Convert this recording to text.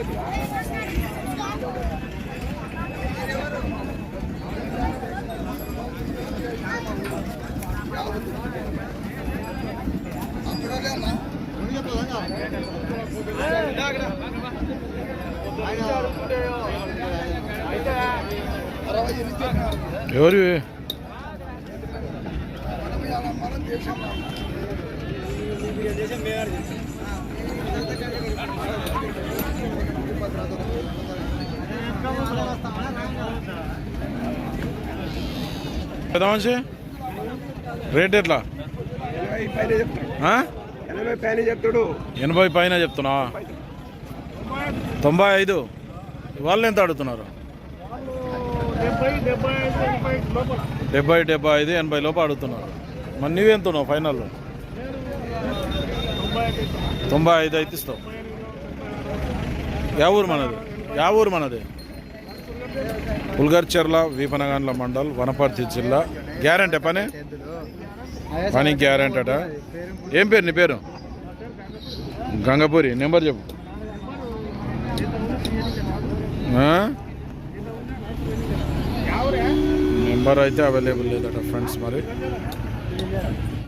ఎవరు? ఎవరివి పెద్ద మనిషి రేట్ ఎట్లా? ఎనభై పైన చెప్తాడు ఎనభై పైన చెప్తాడు ఎనభై పైన చెప్తున్నా. తొంభై ఐదు. వాళ్ళు ఎంత అడుగుతున్నారు? డెబ్బై డెబ్బై ఐదు ఎనభై లోపు అడుగుతున్నారు. మరి నువ్వెంత ఉన్నావు ఫైనల్ తొంభై ఐదు అయితే ఇస్తావు. యా ఊరు మనది? యా ఊరు మనది? పుల్గర్చెర్ల వీపనగాండ్ల మండల్ వనపర్తి జిల్లా. గ్యారంటీ పని పని గ్యారంటీ అట. ఏం పేరు నీ పేరు? గంగపూరి నెంబర్ చెప్పు. నెంబర్ అయితే అవైలబుల్ లేదట ఫ్రెండ్స్ మరి.